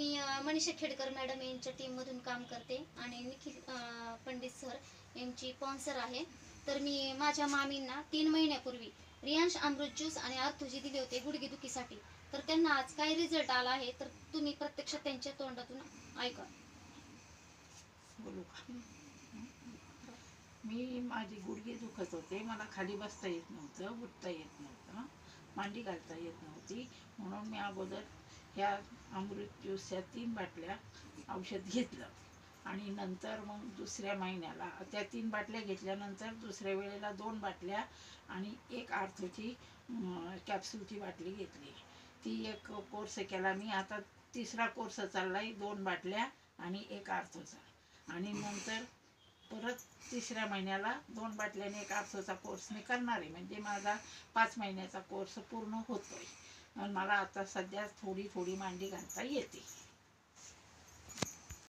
मी Manisha Khedkar madam यांच्या टीममधून काम करते आणि निखिल पंडित सर यांची स्पॉन्सर आहे. तर मी माझ्या मामींना तीन महिन्यापूर्वी रियांश अमृत ज्यूस आणि अर्थुजी दिले होते गुडघेदुखीसाठी तर त्यांना आज काय रिझल्ट आला आहे तर तुम्ही प्रत्यक्षात त्यांच्या तोंडातून ऐका. बोलू का? मी माझे गुडघे दुखत होते मला खाली बसता येत नव्हतं उठता येत नव्हतं मांडी घालता येत नव्हती. म्हणून मी अगोदर ह्या अमृत ज्यूसच्या तीन बाटल्या औषध घेतलं. आणि नंतर मग दुसऱ्या महिन्याला त्या तीन बाटल्या घेतल्यानंतर दुसऱ्या वेळेला दोन बाटल्या आणि एक आर्थोची कॅप्सूलची बाटली घेतली. ती एक कोर्स केला मी. आता तिसरा कोर्स चाललाय दोन बाटल्या आणि एक आर्थोचा. आणि नंतर परत तिसऱ्या महिन्याला दोन बाटल्याने एक आर्थोचा कोर्स मी करणार आहे. म्हणजे माझा पाच महिन्याचा कोर्स पूर्ण होतोय. आहे मला आता सध्या थोडी थोडी मांडी घालता येते.